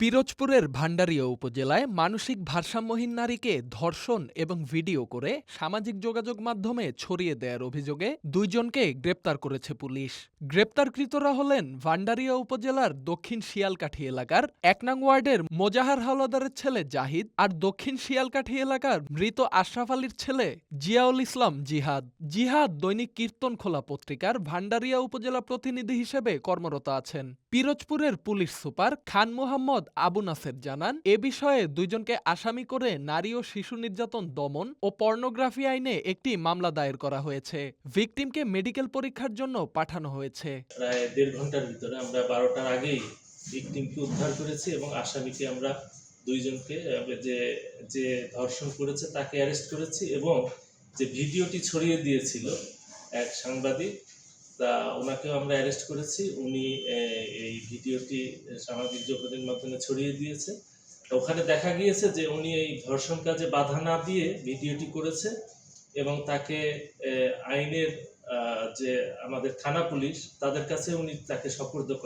পিরোজপুরের ভান্ডারিয়া উপজেলায় মানসিক ভারসাম্যহীন নারীকে ধর্ষণ এবং ভিডিও করে সামাজিক যোগাযোগ মাধ্যমে ছড়িয়ে দেওয়ার অভিযোগে দুইজনকে গ্রেপ্তার করেছে পুলিশ। গ্রেপ্তারকৃতরা হলেন ভান্ডারিয়া উপজেলার দক্ষিণ শিয়ালকাঠি এলাকার এক নং ওয়ার্ডের মোজাহার হাওলাদারের ছেলে জাহিদ আর দক্ষিণ শিয়ালকাঠি এলাকার মৃত আশরাফ আলীর ছেলে জিয়াউল ইসলাম জিহাদ। জিহাদ দৈনিক কীর্তন খোলা পত্রিকার ভান্ডারিয়া উপজেলা প্রতিনিধি হিসেবে কর্মরত আছেন। পিরোজপুরের পুলিশ সুপার খান মোহাম্মদ আবু নাসের জানান, এ বিষয়ে দুইজনকে আসামি করে নারী ও শিশু নির্যাতন দমন ও পর্নোগ্রাফি আইনে একটি মামলা দায়ের করা হয়েছে। ভিকটিমকে মেডিকেল পরীক্ষার জন্য পাঠানো হয়েছে। প্রায় দেড় ঘণ্টার ভিতরে আমরা বারোটার আগেই ভিকটিমকে উদ্ধার করেছি এবং আসামিকে আমরা দুইজনকে যে যে ধর্ষণ করেছে তাকে অ্যারেস্ট করেছি এবং যে ভিডিওটি ছড়িয়ে দিয়েছিল এক সাংবাদিক তা ওনাকেও আমরা অ্যারেস্ট করেছি। উনি এই ভিডিওটি সামাজিক যোগাযোগের মাধ্যমে ছড়িয়ে দিয়েছে। ওখানে দেখা গিয়েছে যে উনি এই ধর্ষণ কাজে বাধা না দিয়ে ভিডিওটি করেছে এবং তাকে আইনের যে আমাদের থানা পুলিশ, তাদের কাছে উনি তাকে সপর্দ